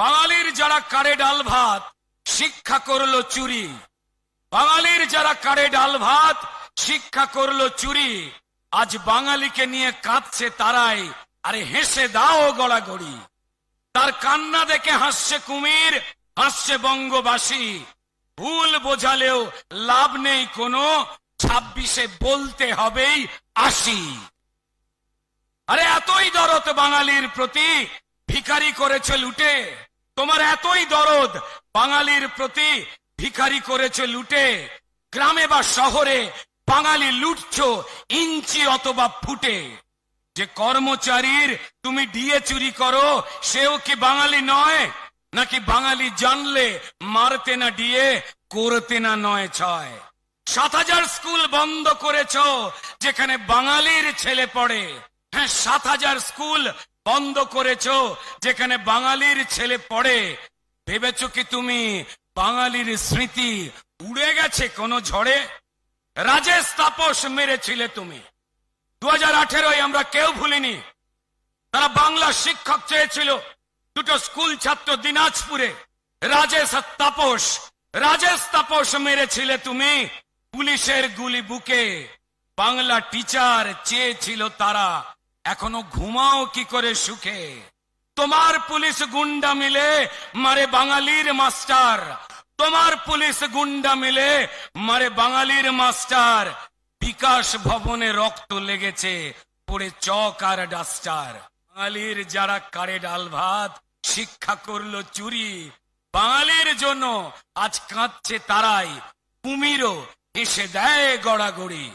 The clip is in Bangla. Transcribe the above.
বাঙালির যারা কারে ডাল ভাত, শিক্ষা করল চুরি। বাঙালির যারা কারে ডাল ভাত, শিক্ষা করল চুরি। আজ বাঙালিকে নিয়ে কাঁদছে তারাই, আরে হেসে দাও গড়াগড়ি। তার কান্না দেখে হাসছে কুমির, হাসছে বঙ্গবাসী। ভুল বোঝালেও লাভ নেই কোনো, ছাব্বিশে বলতে হবেই আসি আরে এতই দরদ বাঙালির প্রতি, ভিখারি করেছে লুটে। তোমার এতই দরদ, বাঙালির প্রতি ভিখারি করেছে লুটে। গ্রামে বা শহরে বাঙালি লুটছ ইঞ্চি অথবা ফুটে। যে কর্মচারীর তুমি ডিএ চুরি করো, সেও কি বাঙালি নয়? নাকি বাঙালি জানলে মারতে না ডিএ, করতে না নয় ছয়? সাত হাজার স্কুল বন্ধ করেছ, যেখানে বাঙালির ছেলে পড়ে। হ্যাঁ সাত হাজার স্কুল বন্ধ করেছ, যেখানে বাঙালির ছেলে পড়ে। ভেবেছ কি তুমি বাঙালির স্মৃতি উড়ে গেছে কোনো ঝড়ে? রাজেশ তাপস মেরেছিলে তুমি। দু হাজার আমরা কেউ ভুলিনি। তারা বাংলা শিক্ষক চেয়েছিল দুটো স্কুল ছাত্র দিনাজপুরে। রাজেশ তাপস। রাজেশ তাপস মেরেছিলে তুমি পুলিশের গুলি বুকে। বাংলা টিচার চেয়েছিল তারা এখনও ঘুমাও কি করে সুখে? তোমার পুলিশ গুন্ডা মিলে মারে বাঙালির মাস্টার। তোমার পুলিশ গুন্ডা মিলে মারে বাঙালির মাস্টার। বিকাশ ভবনে রক্ত লেগেছে, পড়ে চক আর ডাস্টার। বাঙালির যারা কারে ডাল ভাত, শিক্ষা করল চুরি। বাঙালির জন্য আজ কাঁদছে তারাই। কুমিরও এসে দেয় গড়াগড়ি।